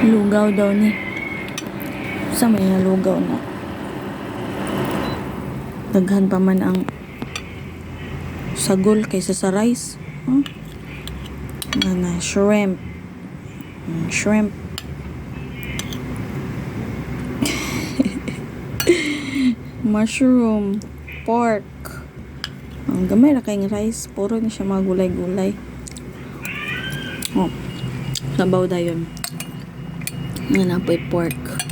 Lugaw daw ni. Sa may lugaw na. Daghan pa man ang sagol kaysa sa rice. Huh? Nga na, shrimp. Mm, shrimp. Mushroom. Pork. Ang gamay na kayong rice. Puro na siya mga gulay-gulay. Oh. Sabaw da Nga na po pork.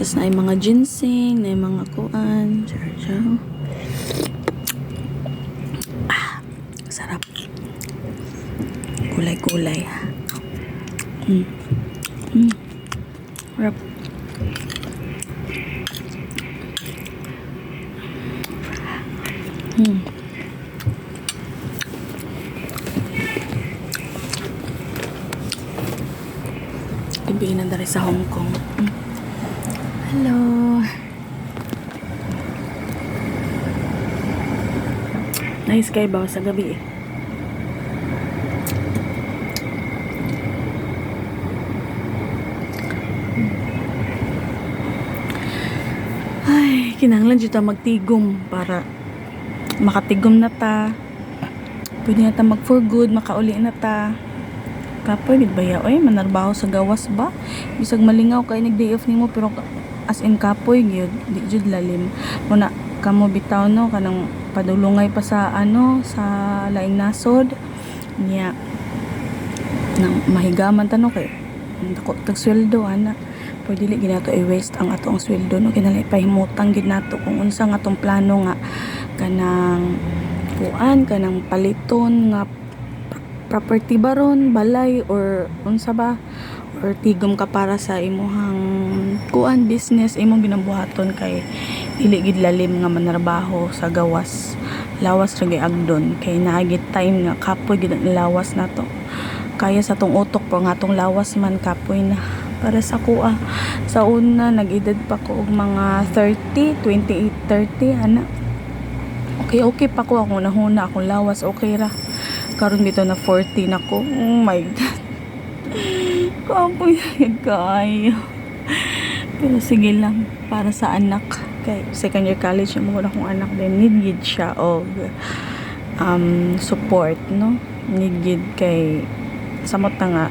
Tapos na yung mga ginseng, na yung mga kuan. Char, char. Ah, sarap. Gulay-gulay. Mm. Mm. Sarap. Mm. Ibiin na dari sa Hong Kong. Hello. Nice kayo ba sa gabi eh? Ay, kinahanglan dito magtigom para makatigom na ta. Pwede na ta mag for good, makauli na ta. Kapoy, gid ba ya? Oy, manarbaho sa gawas ba? Bisag malingaw kay nag day off nimo pero as in kapoy gyud, di jud lalim. Muna kamo bitaw no kanang padulungay pa sa ano sa laing nasod niya nang mahigaman ta no kay dako tag sweldo ana pwede dili ginato i-waste ang ato ang sweldo no kinali pahimutang gid nato kung unsa nga atong plano nga kanang kuan kanang paliton nga property baron balay or unsa ba? Or tigom ka para sa imuhang kuan business imong ginabuhaton kay dili gid lalim nga manarbaho sa gawas. Lawas ra gyud agdon kay naagit time nga kapoy gid ang lawas nato kaya sa tong utok po nga tong lawas man kapoy na. Para sa kuha sa una nag-edad pa ko og mga 30 28 30 ana. Okay okay pa ko ako nahuna akong lawas okay ra karon dito na 40 na ko oh my god. Kapoy na kayo pero sige lang para sa anak. Kay second year college yung mga akong anak din need gid siya og um, support no? Need kay samot na nga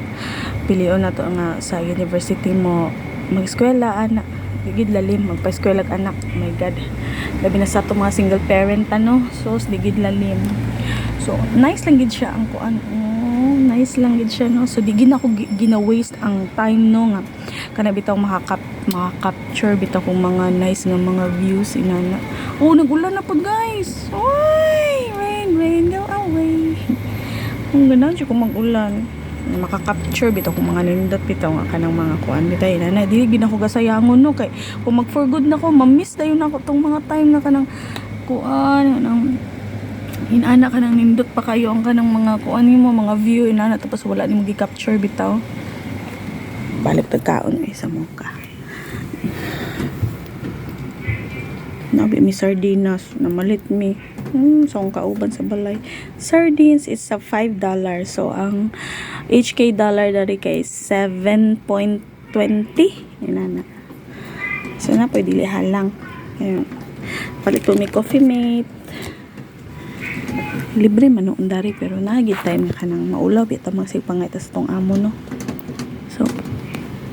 pilion na to nga sa university mo mag-eskwela anak. Digid lalim magpa-eskwela anak. Oh my god. Labi na sa to mga single parent ano? So digid lalim so nice lang gid siya ang kuan. Oh, nice lang gid siya no? So di gid ako gi- gina-waste ang time no nga. Kana bitaw makakap makaka-capture bitaw kong mga nice nga mga views inana. Oh nagulan na pod guys! Oy! Rain rain go away. Ang ganda siya kung mag-ulan. Makaka-capture bitaw kung mga nindot bitaw nga kanang mga kuan. Bitaw na na dili gid ako gasayangon no? Kay kung mag for good na ko ma-miss dayon ako tong mga time na kanang kuan nang inana ka nang nindot pa kayo ang kanang mga kuan nimo mga view inana tapos wala nimo gi-capture bitaw balik tagkaon ay sa muka Nabi mi sardinas na malit mi. Hmm, so ang kauban sa balay. Sardines is sa 5 dollar. So ang HK dollar dari kay 7.20. Yan na. So na pwede lihan lang. Ayun. Palit ko mi coffee mate. Libre man noon dari pero nagit time nga kanang maulaw bita magsipangay tas tong amo no. So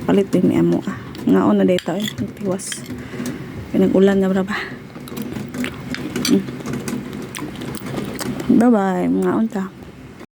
palit din mi amo ah. Ngaon na data eh. Tiwas. Pinag-ulan na ba? Mm. Bye-bye, mga unta.